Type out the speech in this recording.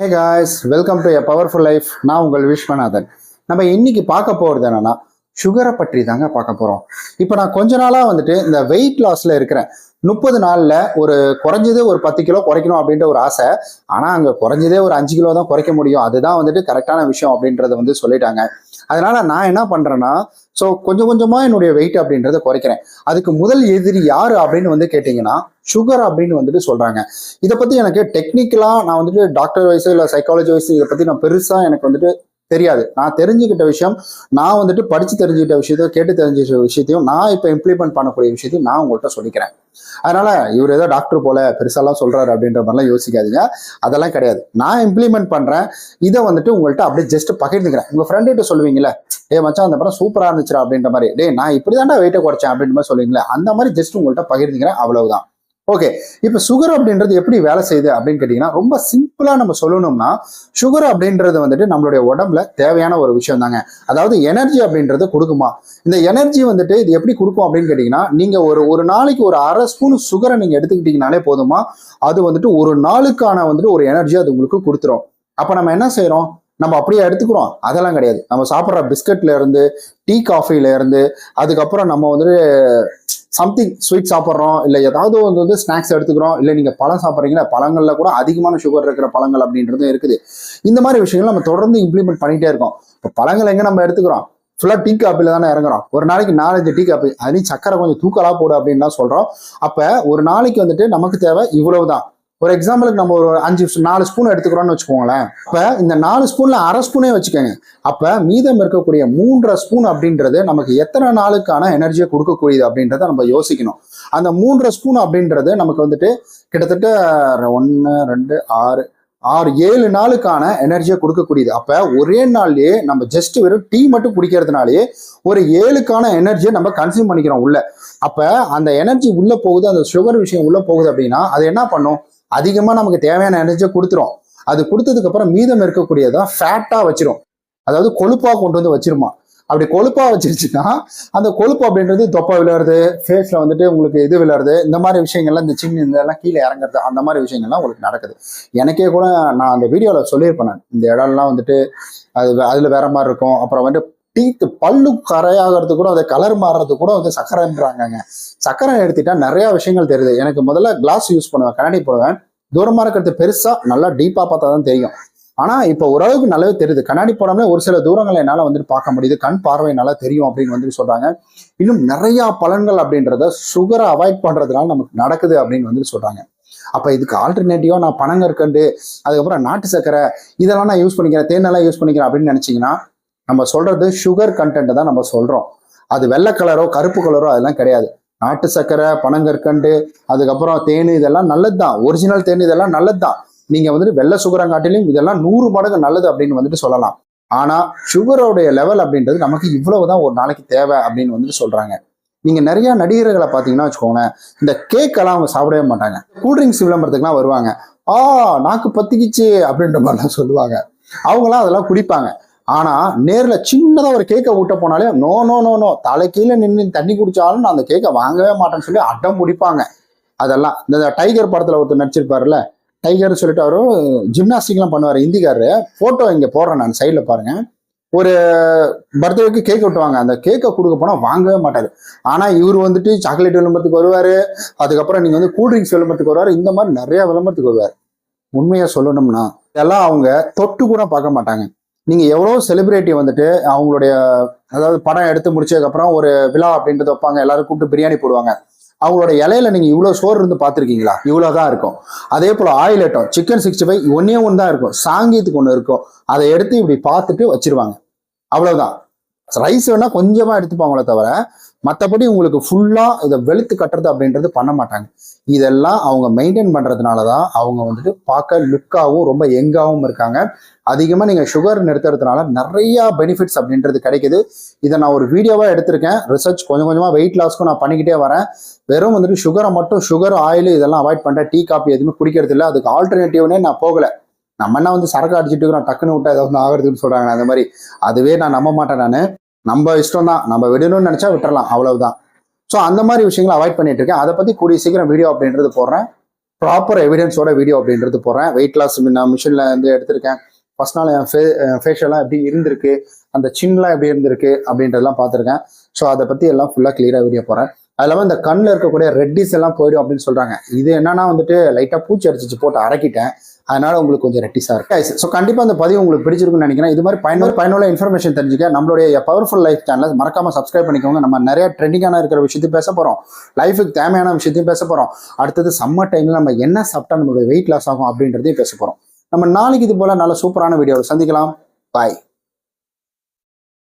Hey guys welcome to a powerful life நான் உங்கள் விஸ்வநாதன். நம்ம இன்னைக்கு பார்க்க போகிறது என்னன்னா சுகரை பற்றி தாங்க பார்க்க போகிறோம் இப்போ நான் கொஞ்ச நாளாக வந்துட்டு இந்த வெயிட் லாஸில் இருக்கிறேன். முப்பது நாளில் ஒரு குறைஞ்சது ஒரு பத்து கிலோ குறைக்கணும் அப்படின்ற ஒரு ஆசை. ஆனால் அங்கே குறைஞ்சதே ஒரு அஞ்சு கிலோ தான் குறைக்க முடியும். அதுதான் வந்துட்டு கரெக்டான விஷயம் அப்படின்றத வந்து சொல்லிட்டாங்க. அதனால நான் என்ன பண்ணுறேன்னா ஸோ கொஞ்சம் கொஞ்சமாக என்னுடைய வெயிட் அப்படின்றத குறைக்கிறேன். அதுக்கு முதல் எதிரி யார் அப்படின்னு வந்து கேட்டிங்கன்னா சுகர் அப்படின்னு வந்துட்டு சொல்கிறாங்க இதை பற்றி எனக்கு டெக்னிக்கலாக நான் வந்துட்டு டாக்டர் வயசு இல்லை சைக்காலஜி வயசு இதை பற்றி நான் பெருசாக எனக்கு வந்துட்டு தெரியாது. நான் தெரிஞ்சுக்கிட்ட விஷயம் நான் வந்துட்டு படித்து தெரிஞ்சுக்கிட்ட விஷயத்தையும் கேட்டு தெரிஞ்சுக்கிட்ட விஷயத்தையும் நான் இப்போ இம்ப்ளிமெண்ட் பண்ணக்கூடிய விஷயத்தையும் நான் உங்கள்கிட்ட சொல்லிக்கிறேன். அதனால இவர் ஏதோ டாக்டர் போல பெருசாலாம் சொல்றாரு அப்படின்ற மாதிரிலாம் யோசிக்காதீங்க. அதெல்லாம் கிடையாது. நான் இம்ப்ளிமெண்ட் பண்றேன். இதை வந்துட்டு உங்கள்கிட்ட அப்படியே ஜஸ்ட் பகிர்ந்துக்கிறேன். உங்க ஃப்ரெண்டுகிட்ட சொல்லுவீங்களே டே மச்சான் அந்த படம் சூப்பராக இருந்துச்சுடா அப்படின்ற மாதிரி. டேய் நான் இப்படி தாண்டா வெயிட்டை குறைச்சேன் அப்படின்ற மாதிரி சொல்லுவீங்களே அந்த மாதிரி ஜஸ்ட் உங்கள்கிட்ட பகிர்ந்துக்கிறேன். அவ்வளவுதான். ஓகே இப்போ சுகர் அப்படின்றது எப்படி வேலை செய்யுது அப்படின்னு கேட்டிங்கன்னா ரொம்ப சிம்பிளாக நம்ம சொல்லணும்னா சுகர் அப்படின்றது வந்துட்டு நம்மளுடைய உடம்புல தேவையான ஒரு விஷயம் தாங்க அதாவது எனர்ஜி அப்படின்றது கொடுக்குமா? இந்த எனர்ஜி வந்துட்டு இது எப்படி கொடுக்கும் அப்படின்னு கேட்டிங்கன்னா நீங்கள் ஒரு ஒரு நாளைக்கு ஒரு அரை ஸ்பூன் சுகரை நீங்கள் எடுத்துக்கிட்டீங்கனாலே போதுமா? அது வந்துட்டு ஒரு நாளுக்கான வந்துட்டு ஒரு எனர்ஜி அது உங்களுக்கு கொடுத்துரும். அப்போ நம்ம என்ன செய்கிறோம் நம்ம அப்படியே எடுத்துக்கிறோம். அதெல்லாம் கிடையாது. நம்ம சாப்பிட்ற பிஸ்கட்ல இருந்து டீ காஃபில இருந்து அதுக்கப்புறம் நம்ம வந்துட்டு சம்திங் ஸ்வீட் சாப்பிட்றோம் இல்லை ஏதாவது வந்து வந்து ஸ்நாக்ஸ் எடுத்துக்கிறோம் இல்லை நீங்கள் பழம் சாப்பிட்றீங்களா பழங்களில் கூட அதிகமான சுகர் இருக்கிற பழங்கள் அப்படின்றதும் இருக்குது. இந்த மாதிரி விஷயங்கள் நம்ம தொடர்ந்து இம்ப்ளிமெண்ட் பண்ணிகிட்டே இருக்கோம். இப்போ பழங்கள் எங்கே நம்ம எடுத்துக்கிறோம்? ஃபுல்லாக டீ காப்பியில் தானே இறங்குறோம். ஒரு நாளைக்கு நாலஞ்சு டீ காப்பி அதுலேயும் சக்கரை கொஞ்சம் தூக்கலாக போடு அப்படின்லாம் சொல்கிறோம் அப்போ ஒரு நாளைக்கு வந்துட்டு நமக்கு தேவை இவ்வளவு தான் ஒரு எக்ஸாம்பிளுக்கு நம்ம ஒரு அஞ்சு நாலு ஸ்பூன் எடுத்துக்கிறோம்னு வச்சுக்கோங்களேன். இப்போ இந்த நாலு ஸ்பூன்ல அரை ஸ்பூனே வச்சுக்கோங்க. அப்போ மீதம் இருக்கக்கூடிய மூன்றரை ஸ்பூன் அப்படின்றது நமக்கு எத்தனை நாளுக்கான எனர்ஜியை கொடுக்கக்கூடியது அப்படின்றத நம்ம யோசிக்கணும். அந்த மூன்றரை ஸ்பூன் அப்படின்றது நமக்கு வந்துட்டு கிட்டத்தட்ட ஒன்று ரெண்டு ஆறு ஆறு ஏழு நாளுக்கான எனர்ஜியை கொடுக்கக்கூடியது. அப்போ ஒரே நாள்லயே நம்ம ஜஸ்ட் வெறும் டீ மட்டும் குடிக்கிறதுனாலயே ஒரு ஏழுக்கான எனர்ஜியை நம்ம கன்சியூம் பண்ணிக்கிறோம் உள்ள. அப்போ அந்த எனர்ஜி உள்ள போகுது அந்த சுகர் விஷயம் உள்ள போகுது அப்படின்னா அது என்ன பண்ணும்? அதிகமாக நமக்கு தேவையான எனர்ஜியை கொடுத்துரும். அது கொடுத்ததுக்கு அப்புறம் மீதம் இருக்கக்கூடியதான் ஃபேட்டாக வச்சிரும். அதாவது கொழுப்பாக கொண்டு வந்து வச்சிருமா. அப்படி கொழுப்பாக வச்சிருச்சுன்னா அந்த கொழுப்பு அப்படின்றது தொப்பை விழுறது ஃபேஸில் வந்துட்டு உங்களுக்கு இது விழுறது இந்த மாதிரி விஷயங்கள்லாம் இந்த சின்ன இதெல்லாம் கீழே இறங்குறது அந்த மாதிரி விஷயங்கள்லாம் உங்களுக்கு நடக்குது. எனக்கே கூட நான் அந்த வீடியோவில் சொல்லியிருப்பேன் நான். இந்த இடம்லாம் வந்துட்டு அது வே- வேற மாதிரி இருக்கும். அப்புறம் வந்துட்டு டீத்து பல்லு கரையாகிறது கூட அதை கலர் மாறுறது கூட வந்து சக்கரைன்றாங்கங்க. சக்கரை எடுத்துட்டா நிறைய விஷயங்கள் தெரியுது. எனக்கு முதல்ல கிளாஸ் யூஸ் பண்ணுவேன் கண்ணாடி போடுவேன். தூரமா இருக்கிறது பெருசா நல்லா டீப்பா பார்த்தா தான் தெரியும். ஆனா இப்போ ஓரளவுக்கு நல்லாவே தெரியுது. கண்ணாடி போடாமலே ஒரு சில தூரங்களை என்னால வந்துட்டு பார்க்க முடியுது. கண் பார்வை நல்லா தெரியும் அப்படின்னு வந்துட்டு சொல்றாங்க. இன்னும் நிறைய பலன்கள் அப்படின்றத சுகரை அவாய்ட் பண்றதுனால நமக்கு நடக்குது அப்படின்னு வந்துட்டு சொல்றாங்க. அப்ப இதுக்கு ஆல்டர்னேட்டிவா நான் பனங்கற்கண்டு அதுக்கப்புறம் நாட்டு சக்கரை இதெல்லாம் நான் யூஸ் பண்ணிக்கிறேன் தேனெல்லாம் யூஸ் பண்ணிக்கிறேன் அப்படின்னு நினைச்சீங்கன்னா நம்ம சொல்றது சுகர் கண்டென்ட் தான் நம்ம சொல்றோம். அது வெள்ளை கலரோ கருப்பு கலரோ அதெல்லாம் கிடையாது. நாட்டு சர்க்கரை பனங்கற்கண்டு அதுக்கப்புறம் தேன் இதெல்லாம் நல்லது தான் ஒரிஜினல் தேன் இதெல்லாம் நல்லது தான் நீங்க வந்துட்டு வெள்ளை சுகரங்காட்டிலையும் இதெல்லாம் நூறு மடங்கு நல்லது அப்படின்னு வந்துட்டு சொல்லலாம். ஆனா சுகரோடைய லெவல் அப்படின்றது நமக்கு இவ்வளவுதான் ஒரு நாளைக்கு தேவை அப்படின்னு வந்துட்டு சொல்றாங்க. நீங்க நிறைய நடிகர்களை பார்த்தீங்கன்னா வச்சுக்கோங்களேன் இந்த கேக் எல்லாம் அவங்க சாப்பிடவே மாட்டாங்க. கூல்ட்ரிங்க்ஸ் விளம்பரத்துக்குலாம் வருவாங்க. ஆ நாக்கு பத்திக்கிச்சு அப்படின்ற மாதிரிலாம் சொல்லுவாங்க. அவங்களாம் அதெல்லாம் குடிப்பாங்க. ஆனா நேர்ல சின்னதா ஒரு கேக்கை விட்ட போனாலே நோ நோ நோ நோ தலை கீழே நின்று தண்ணி குடிச்சாலும் நான் அந்த கேக்கை வாங்கவே மாட்டேன்னு சொல்லி அடம் முடிப்பாங்க அதெல்லாம் இந்த டைகர் படத்துல ஒருத்தர் நடிச்சிருப்பாருல்ல டைகர்னு சொல்லிட்டு அவரும் ஜிம்னாஸ்டிக்லாம் பண்ணுவார் இந்திக்காரரு போட்டோ இங்க போடுறேன் நான் சைடில் பாருங்க. ஒரு பர்த்டேக்கு கேக் விட்டுவாங்க அந்த கேக்கை கொடுக்க போனால் வாங்கவே மாட்டாரு. ஆனா இவர் வந்துட்டு சாக்லேட் விளம்பரத்துக்கு வருவாரு. அதுக்கப்புறம் நீங்க வந்து கூல்ட்ரிங்க்ஸ் விளம்பரத்துக்கு வருவாரு. இந்த மாதிரி நிறைய விளம்பரத்துக்கு வருவார். உண்மையா சொல்லணும்னா இதெல்லாம் அவங்க தொட்டு கூட பார்க்க மாட்டாங்க. நீங்கள் எவ்வளோ செலிப்ரிட்டி வந்துட்டு அவங்களுடைய அதாவது படம் எடுத்து முடிச்சதுக்கப்புறம் ஒரு விழா அப்படின்றது வைப்பாங்க. எல்லாரும் கூப்பிட்டு பிரியாணி போடுவாங்க. அவங்களோட இலையில நீங்க இவ்வளவு சோறு இருந்து பார்த்துருக்கீங்களா? இவ்வளவுதான் இருக்கும். அதே போல oil item chicken sixty five ஒன்னே ஒன்று தான் இருக்கும். சாங்கியத்துக்கு ஒன்று இருக்கும். அதை எடுத்து இப்படி பார்த்துட்டு வச்சிருவாங்க. அவ்வளவுதான். ரைஸ் வேணா கொஞ்சமா எடுத்துப்பாங்களே தவிர மற்றபடி உங்களுக்கு ஃபுல்லா இதை வெளுத்து கட்டுறது அப்படின்றது பண்ண மாட்டாங்க. இதெல்லாம் அவங்க மெயின்டைன் பண்ணுறதுனால தான் அவங்க வந்துட்டு பார்க்க லுக்காகவும் ரொம்ப யங்காகவும் இருக்காங்க. அதிகமாக நீங்கள் சுகர் நிறுத்துறதுனால நிறைய பெனிஃபிட்ஸ் அப்படின்றது கிடைக்குது. இதை நான் ஒரு வீடியோவாக எடுத்திருக்கேன். ரிசர்ச் கொஞ்சம் கொஞ்சமாக வெயிட் லாஸ்க்கும் நான் பண்ணிக்கிட்டே வரேன். வெறும் வந்துட்டு சுகரை மட்டும் சுகர் ஆயில் இதெல்லாம் அவாய்ட் பண்ணுறேன் டீ காப்பி எதுவுமே குடிக்கிறது இல்லை அதுக்கு ஆல்டர்னேட்டிவ்னே நான் போகல. நம்ம என்ன வந்து சரக்கு அடிச்சுட்டு இருக்கிறோம் டக்குன்னு விட்டா ஏதாவது ஆகிறதுன்னு சொல்றாங்க அந்த மாதிரி. அதுவே நான் நம்ப மாட்டேன் நான். நம்ம இஷ்டம் தான் நம்ம விடணும்னு நினச்சா விட்டுறலாம். அவ்வளவுதான். ஸோ அந்த மாதிரி விஷயங்களை அவாய்ட் பண்ணிட்டு இருக்கேன். அதை பத்தி கூடிய சீக்கிரம் வீடியோ அப்படின்றது போடுறேன். ப்ராப்பர் எவிடன்ஸோட வீடியோ அப்படின்றது போடுறேன். வெயிட் லாஸ் நான் மிஷினில் வந்து எடுத்திருக்கேன். ஃபர்ஸ்ட் நாள் என் ஃபே ஃபேஷியெல்லாம் எப்படி இருந்திருக்கு அந்த சின்லாம் எப்படி இருந்திருக்கு அப்படின்றதெல்லாம் பார்த்துருக்கேன். ஸோ அதை பற்றி எல்லாம் ஃபுல்லாக கிளியராக வீடியோ போடுறேன். அது இல்லாமல் இந்த கண்ணில் இருக்கக்கூடிய ரெட்டிஸ் எல்லாம் போயிடும் அப்படின்னு சொல்கிறாங்க இது என்னன்னா வந்துட்டு லைட்டாக பூச்சி அடிச்சிச்சு போட்டு அரைக்கிட்டேன் அதனால உங்களுக்கு கொஞ்சம் ரெட்டிஸாக இருக்கு. ஸோ கண்டிப்பாக அந்த பதிவு உங்களுக்கு பிடிச்சிருக்குன்னு நினைக்கிறேன். இது மாதிரி பயனுள்ள பயனுள்ள இன்ஃபர்மேஷன் தெரிஞ்சுக்க நம்மளுடைய பவர்ஃபுல் லைஃப் சேனலை மறக்காம சப்ஸ்கிரைப் பண்ணிக்கோங்க. நம்ம நிறைய ட்ரெண்டிங்கான இருக்கிற விஷயத்தையும் பேச போகிறோம் லைஃபுக்கு தேவையான விஷயத்தையும் பேச போகிறோம் அடுத்தது சம்மர் டைமில் நம்ம என்ன சாப்பிட்டா நம்மளுடைய வெயிட் லாஸ் ஆகும் அப்படின்றதையும் பேச போகிறோம் நம்ம நாளைக்கு இது போல் நல்ல சூப்பரான வீடியோவில் சந்திக்கலாம். பாய்